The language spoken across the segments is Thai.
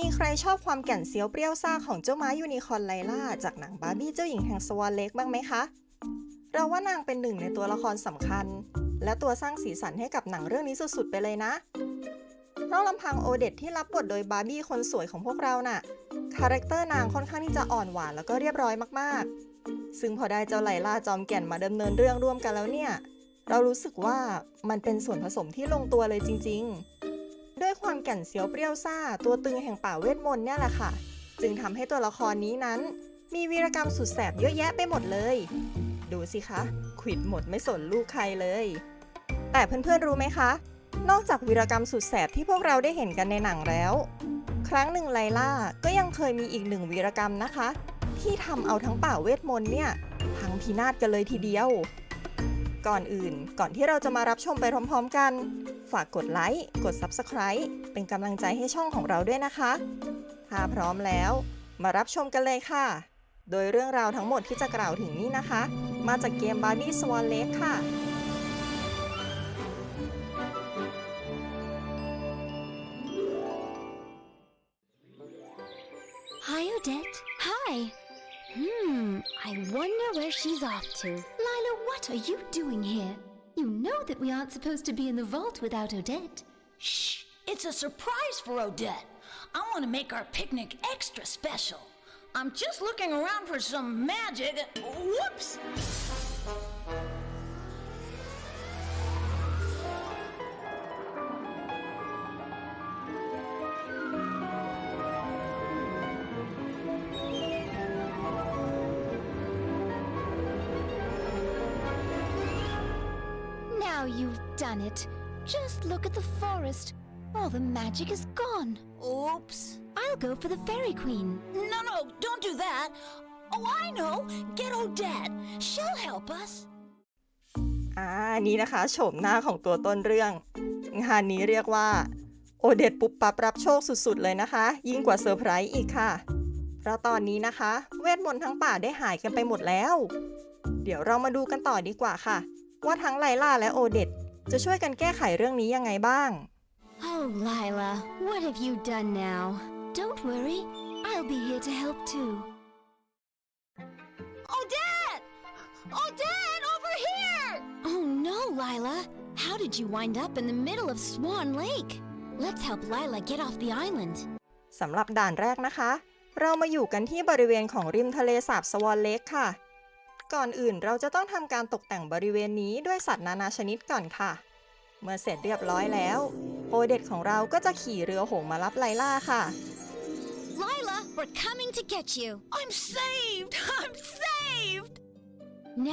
มีใครชอบความแก่นเซียวเปรี้ยวซ่าของเจ้าม้ายูนิคอร์นไลล่าจากหนังบาร์บี้เจ้าหญิงแห่งสวอนเล็กบ้างไหมคะ เราว่านางเป็นหนึ่งในตัวละครสำคัญ และตัวสร้างสีสันให้กับหนังเรื่องนี้สุดๆไปเลยนะนอกลำพังโอเดตที่รับบทโดยบาร์บี้คนสวยของพวกเราน่ะ คาแรคเตอร์นางค่อนข้างที่จะอ่อนหวานแล้วก็เรียบร้อยมากๆ ซึ่งพอได้เจ้าไลล่าจอมแก่นมาดำเนินเรื่องร่วมกันแล้วเนี่ย เรารู้สึกว่ามันเป็นส่วนผสมที่ลงตัวเลยจริง ๆ ด้วยความแก่นเสียวเปรี้ยวซ่า ตัวตึงแห่งป่าเวทมนต์เนี่ยแหละค่ะ จึงทำให้ตัวละครนี้นั้น มีวีรกรรมสุดแสบเยอะแยะไปหมดเลย ดูสิคะขวิดหมดไม่สนลูกใครเลย แต่เพื่อนๆรู้ไหมคะ นอกจากวีรกรรมสุดแสบที่พวกเราได้เห็นกันในหนังแล้ว ครั้งหนึ่งไลล่าก็ยังเคยมีอีกหนึ่งวีรกรรมนะคะ ที่ทำเอาทั้งป่าเวทมนต์เนี่ยพังพินาศกันเลยทีเดียว ก่อนอื่นก่อนที่เราจะมารับชมไปพร้อม ๆ กัน ฝากกดไลค์ กด Subscribe เป็นกำลังใจให้ช่องของเราด้วยนะคะ ถ้าพร้อมแล้ว มารับชมกันเลยค่ะ โดยเรื่องราวทั้งหมดที่จะกล่าวถึงนี้นะคะ มาจากเกม Barbie Swan Lake ค่ะ Hi, Odette. Hi. Hmm, I wonder where she's off to. Lila, what are you doing here? You know that we aren't supposed to be in the vault without Odette. Shh! It's a surprise for Odette. I want to make our picnic extra special. I'm just looking around for some magic. Whoops! Now you've done it. Just look at the forest. All the magic is gone. Oops. I'll go for the Fairy Queen. No, no, don't do that. Oh, I know. Get Odette. She'll help us. อ่า นี่นะคะโฉมหน้าของตัวต้นเรื่อง งานนี้เรียกว่า โอเดตปุ๊บปั๊บรับโชคสุดๆ เลยนะคะ ยิ่งกว่าเซอร์ไพรส์อีกค่ะเพราะตอนนี้นะคะ เวทมนต์ทั้งป่าได้หายกันไปหมดแล้ว เดี๋ยวเรามาดูกันต่อดีกว่าค่ะ ว่าทั้งไลล่าและโอเดตจะช่วยกันแก้ไขเรื่องนี้ยังไงบ้าง Oh, Lila, what have you done now? Don't worry. I'll be here to help too. Odette! Odette, over here! Oh no, Lila! How did you wind up in the middle of Swan Lake? Let's help Lila get off the island. สำหรับด่านแรกนะคะ เรามาอยู่กันที่บริเวณของริมทะเลสาบสวอนเล็กค่ะ ก่อนอื่นเราจะต้องทำการตกแต่งบริเวณนี้ด้วยสัตว์นานาชนิดก่อนค่ะ เมื่อเสร็จเรียบร้อยแล้วโอเดตของเราก็จะขี่เรือหงส์มารับไลล่าค่ะ Lila, we're coming to get you. I'm saved! I'm saved!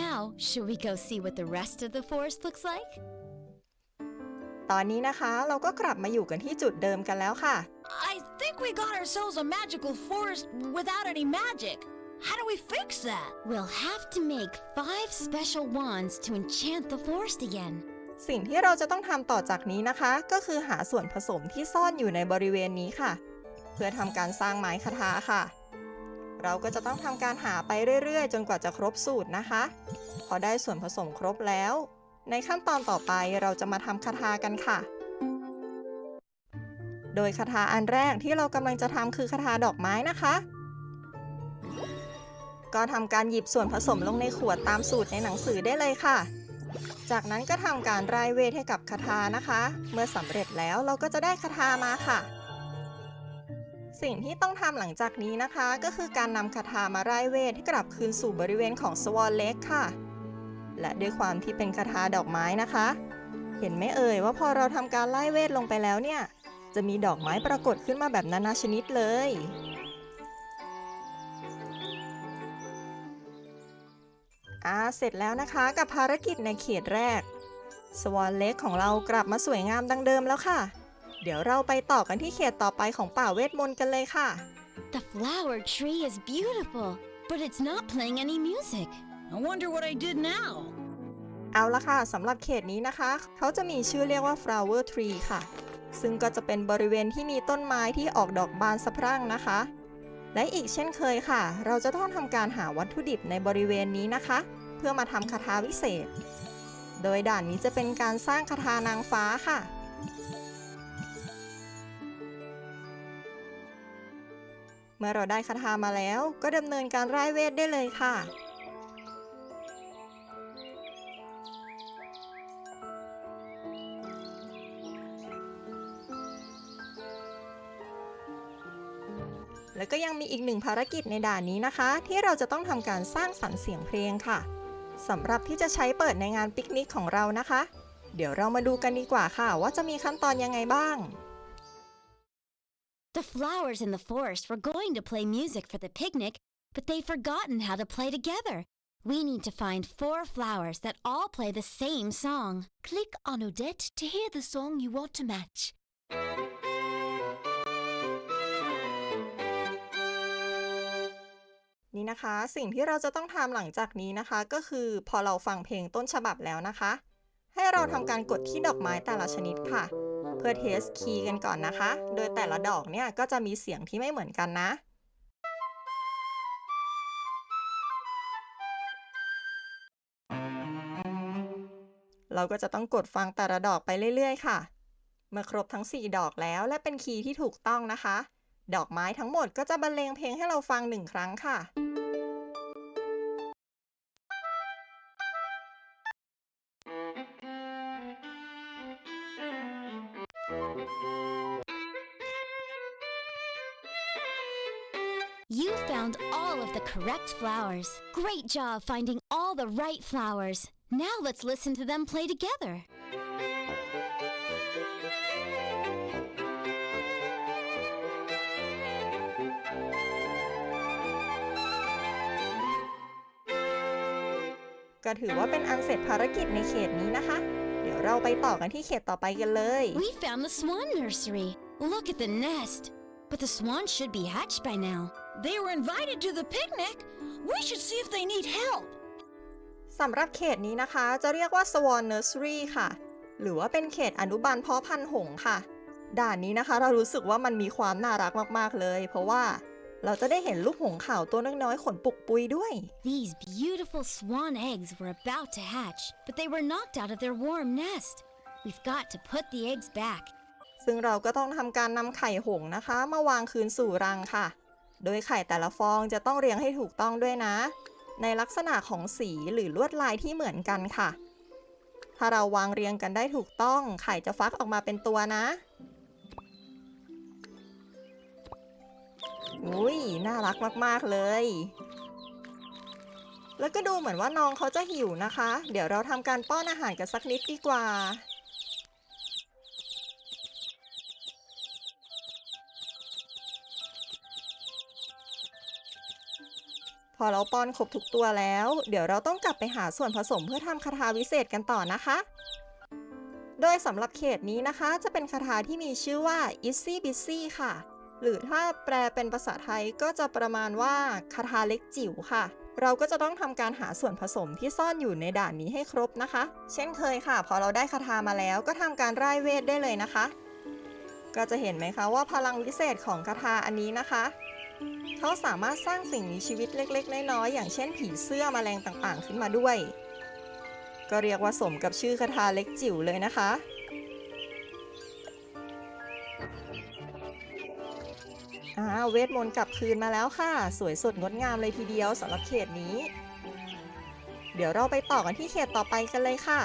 Now, should we go see what the rest of the forest looks like? ตอนนี้นะคะเราก็กลับมาอยู่กันที่จุดเดิมกันแล้วค่ะ I think we got ourselves a magical forest without any magic. How do we fix that? We'll have to make five special wands to enchant the forest again. สิ่งที่เราจะต้องทำต่อจากนี้นะคะ ก็คือหาส่วนผสมที่ซ่อนอยู่ในบริเวณนี้ค่ะ เพื่อทำการสร้างไม้คทาค่ะ เราก็จะต้องทำการหาไปเรื่อยๆ จนกว่าจะครบสูตรนะคะ พอได้ส่วนผสมครบแล้ว ในขั้นตอนต่อไปเราจะมาทำคาถากันค่ะ โดยคาถาอันแรกที่เรากำลังจะทำคือคาถาดอกไม้นะคะ ก็ทำการหยิบส่วนผสมลงในขวดตามสูตรในหนังสือได้เลยค่ะ จากนั้นก็ทำการรายเวทให้กับคาถานะคะ เมื่อสำเร็จแล้วเราก็จะได้คาถามาค่ะ สิ่งที่ต้องทำหลังจากนี้นะคะ ก็คือการนำคาถามารายเวทให้กลับคืนสู่บริเวณของสวอนเล็กค่ะ และด้วยความที่เป็นคาถาดอกไม้นะคะ เห็นไหมเอ่ยว่าพอเราทำการไล่เวทลงไปแล้วเนี่ย จะมีดอกไม้ปรากฏขึ้นมาแบบนานาชนิดเลย อ่าเสร็จแล้วนะคะกับภารกิจในเขตแรก สวอนเล็กของเรากลับมาสวยงามดังเดิมแล้วค่ะ เดี๋ยวเราไปต่อกันที่เขตต่อไปของป่าเวทมนต์กันเลยค่ะ The flower tree is beautiful, but it's not playing any music. I wonder what I did now. เอาละค่ะสำหรับเขตนี้นะคะ เขาจะมีชื่อเรียกว่า flower tree ค่ะ ซึ่งก็จะเป็นบริเวณที่มีต้นไม้ที่ออกดอกบานสะพรั่งนะคะ และอีกเช่นเคยค่ะ เราจะต้องทำการหาวัตถุดิบในบริเวณนี้นะคะ เพื่อมาทำคาถาวิเศษ โดยด่านนี้จะเป็นการสร้างคาถานางฟ้าค่ะ เมื่อเราได้คาถามาแล้วก็ดำเนินการไร่เวทได้เลยค่ะ แล้วก็ยังมีอีกหนึ่งภารกิจในด่านนี้นะคะ ที่เราจะต้องทำการสร้างสรรค์เสียงเพลงค่ะสำหรับที่จะใช้เปิดในงานปิกนิกของเรานะคะ เดี๋ยวเรามาดูกันดีกว่าค่ะ ว่าจะมีขั้นตอนยังไงบ้าง The flowers in the forest were going to play music for the picnic, but they've forgotten how to play together. We need to find four flowers that all play the same song. Click on Odette to hear the song you want to match. นี่นะคะ สิ่งที่เราจะต้องทำหลังจากนี้นะคะ ก็คือพอเราฟังเพลงต้นฉบับแล้วนะคะ ให้เราทำการกดที่ดอกไม้แต่ละชนิดค่ะ เพื่อเทสคีย์กันก่อนนะคะ โดยแต่ละดอกเนี่ยก็จะมีเสียงที่ไม่เหมือนกันนะเราก็จะต้องกดฟังแต่ละดอกไปเรื่อย ๆ ค่ะ เมื่อครบทั้ง 4 ดอกแล้วและเป็นคีย์ที่ถูกต้องนะคะ ดอกไม้ทั้งหมดก็จะบรรเลงเพลงให้เราฟังหนึ่งครั้งค่ะ You found all of the correct flowers. Great job finding all the right flowers. Now let's listen to them play together. ก็ถือว่าเป็นอันเสร็จภารกิจในเขตนี้นะคะ เดี๋ยวเราไปต่อกันที่เขตต่อไปกันเลย We found the swan nursery. Look at the nest. But the swans should be hatched by now. They were invited to the picnic. We should see if they need help. สำหรับเขตนี้นะคะ จะเรียกว่า Swan Nursery ค่ะ หรือว่าเป็นเขตอนุบาลเพาะพันธุ์หงส์ค่ะ ด่านนี้นะคะเรารู้สึกว่ามันมีความน่ารักมากๆเลย เพราะว่า เราจะได้เห็นลูกหงส์ขาวตัวน้อยๆขนปุกปุยด้วย These beautiful swan eggs were about to hatch, but they were knocked out of their warm nest. We've got to put the eggs back. ซึ่งเราก็ต้องทำการนำไข่หงส์นะคะ มาวางคืนสู่รังค่ะ โดยไข่แต่ละฟองจะต้องเรียงให้ถูกต้องด้วยนะ ในลักษณะของสีหรือลวดลายที่เหมือนกันค่ะ ถ้าเราวางเรียงกันได้ถูกต้อง ไข่จะฟักออกมาเป็นตัวนะ อุ้ยน่ารักมากๆเลย แล้วก็ดูเหมือนว่าน้องเขาจะหิวนะคะ เดี๋ยวเราทำการป้อนอาหารกันสักนิดดีกว่าพอเราป้อนครบทุกตัวแล้ว เดี๋ยวเราต้องกลับไปหาส่วนผสมเพื่อทำคาถาวิเศษกันต่อนะคะ โดยสำหรับเขตนี้นะคะ จะเป็นคาถาที่มีชื่อว่า Itsy Bitsy ค่ะ หรือถ้าแปลเป็นภาษาไทยก็จะประมาณว่าคาถาเล็กจิ๋วค่ะ เราก็จะต้องทำการหาส่วนผสมที่ซ่อนอยู่ในด่านนี้ให้ครบนะคะ เช่นเคยค่ะ พอเราได้คาถามาแล้วก็ทำการร่ายเวทได้เลยนะคะ ก็จะเห็นไหมคะว่าพลังวิเศษของคาถาอันนี้นะคะเขาสามารถสร้างสิ่งมีชีวิตเล็ก ๆ น้อยๆอย่างเช่นผีเสื้อมแมลงต่างๆ ขึ้นมาด้วย ก็เรียกว่าสมกับชื่อคาถาเล็กจิ๋วเลยนะคะ อ่าเวทมนต์กลับคืนมาแล้วค่ะ สวยสดงดงามเลยทีเดียวสำหรับเขตนี้ เดี๋ยวเราไปต่อกันที่เขตต่อไปกันเลยค่ะ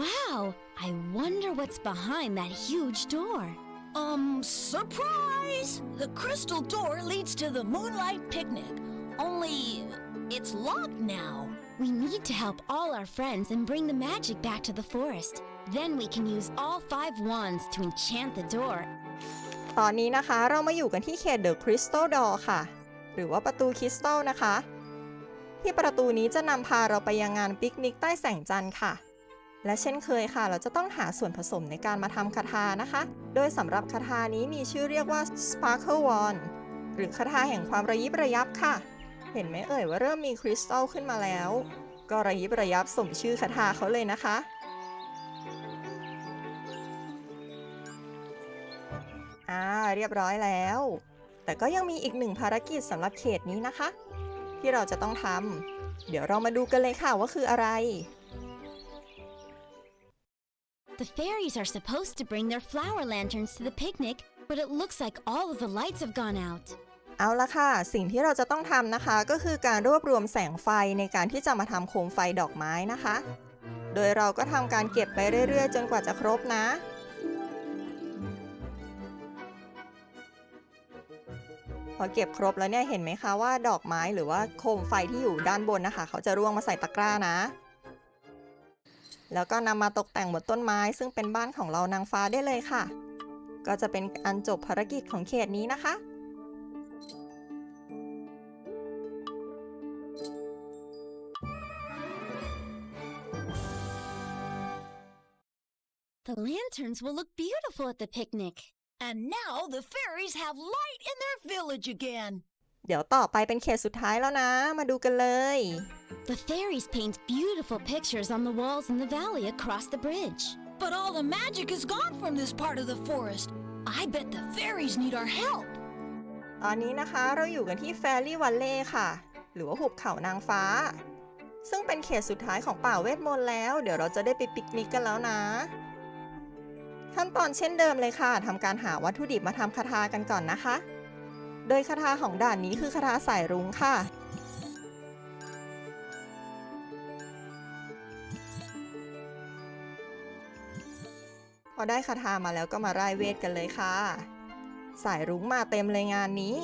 Wow! I wonder what's behind that huge door. Um, surprise! The crystal door leads to the moonlight picnic. Only it's locked now. We need to help all our friends and bring the magic back to the forest. Then we can use all five wands to enchant the door ตอนนี้นะคะเรามาอยู่กันที่เขตเดอะคริสตัลดอค่ะ หรือว่าประตูคริสตัลนะคะ ที่ประตูนี้จะนำพาเราไปยังงานปิกนิกใต้แสงจันทร์ค่ะ และเช่นเคยค่ะ เราจะต้องหาส่วนผสมในการมาทำคาถานะคะ โดยสำหรับคาถานี้มีชื่อเรียกว่า Sparkle Wand หรือคาถาแห่งความระยิบระยับค่ะ เห็นไหมเอ่ยว่าเริ่มมีคริสตัลขึ้นมาแล้ว ก็ระยิบระยับสมชื่อคาถาเขาเลยนะคะ อ่าเรียบร้อยแล้ว แต่ก็ยังมีอีกหนึ่งภารกิจสำหรับเขตนี้นะคะ ที่เราจะต้องทำเดี๋ยวเรามาดูกันเลยค่ะว่าคืออะไร The fairies are supposed to bring their flower lanterns to the picnic, but it looks like all of the lights have gone out. เอาละค่ะ สิ่งที่เราจะต้องทำนะคะ ก็คือการรวบรวมแสงไฟในการที่จะมาทำโคมไฟดอกไม้นะคะ โดยเราก็ทำการเก็บไปเรื่อย ๆ จนกว่าจะครบนะ พอเก็บครบแล้วเนี่ยเห็นไหมคะว่าดอกไม้หรือว่าโคมไฟที่อยู่ด้านบนนะคะ เขาจะร่วงมาใส่ตะกร้านะ แล้วก็นำมาตกแต่งบนต้นไม้ ซึ่งเป็นบ้านของเรานางฟ้าได้เลยค่ะ ก็จะเป็นอันจบภารกิจของเขตนี้นะคะ The lanterns will look beautiful at the picnic. And now the fairies have light in their village again. เดี๋ยวต่อไปเป็นเขตสุดท้ายแล้วนะ มาดูกันเลย The fairies paint beautiful pictures on the walls in the valley across the bridge. But all the magic is gone from this part of the forest. I bet the fairies need our help. ตอนนี้นะคะเราอยู่กันที่แฟรี่วัลเล่ค่ะ หรือว่าหุบเขานางฟ้า ซึ่งเป็นเขตสุดท้ายของป่าเวทมนต์แล้ว เดี๋ยวเราจะได้ไปปิกนิกกันแล้วนะ ขั้นตอนเช่นเดิมเลยค่ะทำการหาวัตถุดิบมาทำคาถากันก่อนนะคะ โดยคาถาของด่านนี้คือคาถาสายรุ้งค่ะ พอได้คาถามาแล้วก็มาร่เวทกันเลยค่ะ สายรุ้งมาเต็มเลยงานนี้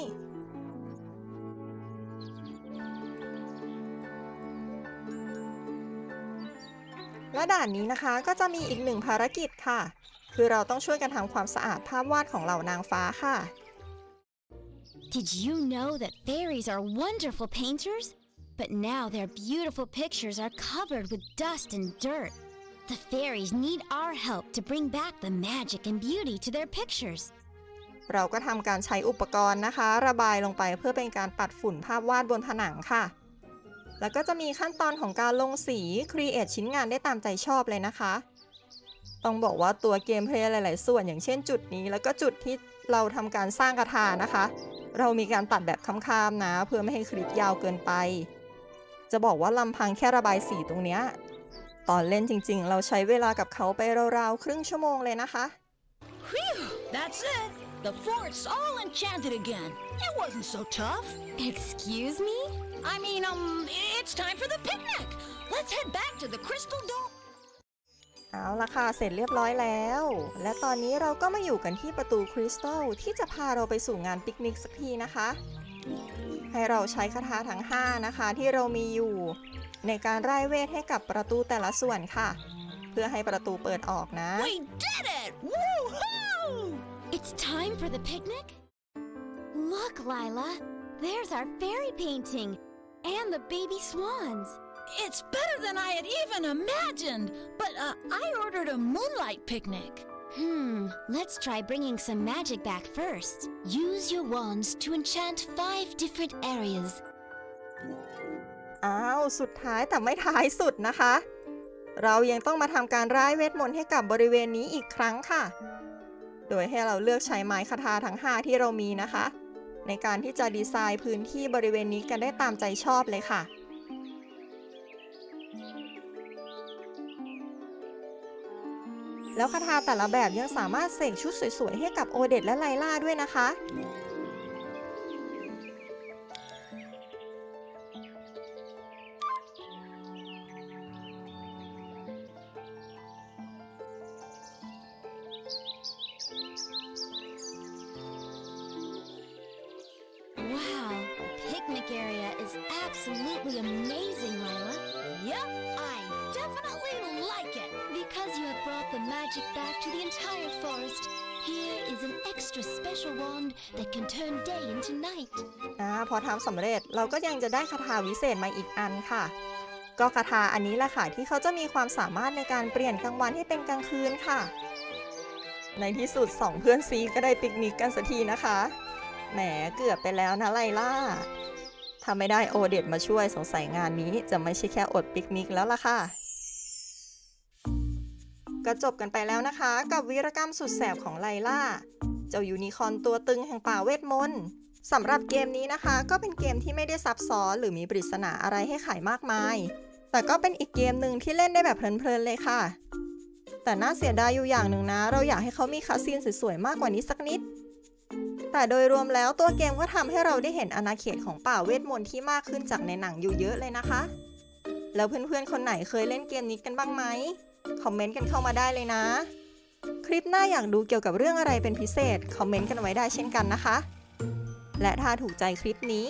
และด่านนี้นะคะก็จะมีอีกหนึ่งภารกิจค่ะ คือเราต้องช่วยกันทำความสะอาดภาพวาดของเหล่านางฟ้าค่ะ Did you know that fairies are wonderful painters? But now their beautiful pictures are covered with dust and dirt. The fairies need our help to bring back the magic and beauty to their pictures. เราก็ทำการใช้อุปกรณ์นะคะ ระบายลงไปเพื่อเป็นการปัดฝุ่นภาพวาดบนผนังค่ะ แล้วก็จะมีขั้นตอนของการลงสี ครีเอทชิ้นงานได้ตามใจชอบเลยนะคะ ต้องบอกว่าตัวเกมเพลย์หลาย ๆ ส่วนอย่างเช่นจุดนี้ แล้วก็จุดที่เราทำการสร้างกระทานะคะ เรามีการตัดแบบค้ำๆนะ เพื่อไม่ให้คลิปยาวเกินไป จะบอกว่าลำพังแค่ระบายสีตรงเนี้ยตอนเล่นจริง ๆ เราใช้เวลากับเขาไปราว ๆ ครึ่งชั่วโมงเลยนะคะ Whew, that's it. The forest's all enchanted again. It wasn't so tough. Excuse me? I mean, um, it's time for the picnic. Let's head back to the Crystal Dome. เอาละค่ะ เสร็จเรียบร้อยแล้ว และตอนนี้เราก็มาอยู่กันที่ประตูคริสตัลที่จะพาเราไปสู่งานปิกนิกสักทีนะคะ ให้เราใช้คาถาทั้ง 5 นะคะ ที่เรามีอยู่ ในการไล่เวทให้กับประตูแต่ละส่วนค่ะ เพื่อให้ประตูเปิดออกนะ We did it! Woohoo! It's time for the picnic? Look, Lila. There's our fairy painting and the baby swans. It's better than I had even imagined. But uh, I ordered a moonlight picnic. Hmm, let's try bringing some magic back first. Use your wands to enchant five different areas. อ้าว สุดท้ายแต่ไม่ท้ายสุดนะคะ เรายังต้องมาทำการร่ายเวทมนต์ให้กับบริเวณนี้อีกครั้งค่ะ โดยให้เราเลือกใช้ไม้คาถาทั้ง 5 ที่เรามีนะคะ ในการที่จะดีไซน์พื้นที่บริเวณนี้กันได้ตามใจชอบเลยค่ะ แล้วคาถาแต่ละแบบยังสามารถเสกชุดสวยๆ ให้กับโอเดตและไลล่าด้วยนะคะ Wow, picnic area is absolutely amazing, Lila. Yep, I definitely Because you have brought the magic back to the entire forest, here is an extra special wand that can turn day into night. อ่าพอทำสำเร็จเราก็ยังจะได้คาถาวิเศษมาอีกอันค่ะ ก็คาถาอันนี้แหละค่ะที่เขาจะมีความสามารถในการเปลี่ยนกลางวันให้เป็นกลางคืนค่ะ ในที่สุดสองเพื่อนซีก็ได้ปิกนิกกันสักทีนะคะ แหมเกือบไปแล้วนะไลล่าถ้าไม่ได้โอเดตมาช่วยสงสัยงานนี้จะไม่ใช่แค่อดปิกนิกแล้วล่ะค่ะ ก็จบกันไปแล้วนะคะ กับวีรกรรมสุดแสบของไลล่า เจ้ายูนิคอนตัวตึงแห่งป่าเวทมนต์สำหรับเกมนี้นะคะ ก็เป็นเกมที่ไม่ได้ซับซ้อนหรือมีปริศนาอะไรให้ไขมากมาย แต่ก็เป็นอีกเกมหนึ่งที่เล่นได้แบบเพลินๆเลยค่ะ แต่น่าเสียดายอยู่อย่างหนึ่งนะ เราอยากให้เขามีคาซีนสวยๆมากกว่านี้สักนิด แต่โดยรวมแล้วตัวเกมก็ทำให้เราได้เห็นอาณาเขตของป่าเวทมนต์ที่มากขึ้นจากในหนังอยู่เยอะเลยนะคะ แล้วเพื่อนๆคนไหนเคยเล่นเกมนี้กันบ้างไหม คอมเมนต์กันเข้ามาได้เลยนะ คลิปหน้าอยากดูเกี่ยวกับเรื่องอะไรเป็นพิเศษ คอมเมนต์กันไว้ได้เช่นกันนะคะ และถ้าถูกใจคลิปนี้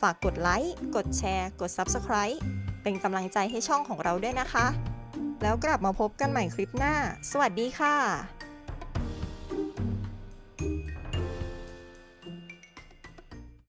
ฝากกดไลค์ กดแชร์ กด Subscribe เป็นกำลังใจให้ช่องของเราด้วยนะคะ แล้วกลับมาพบกันใหม่คลิปหน้า สวัสดีค่ะ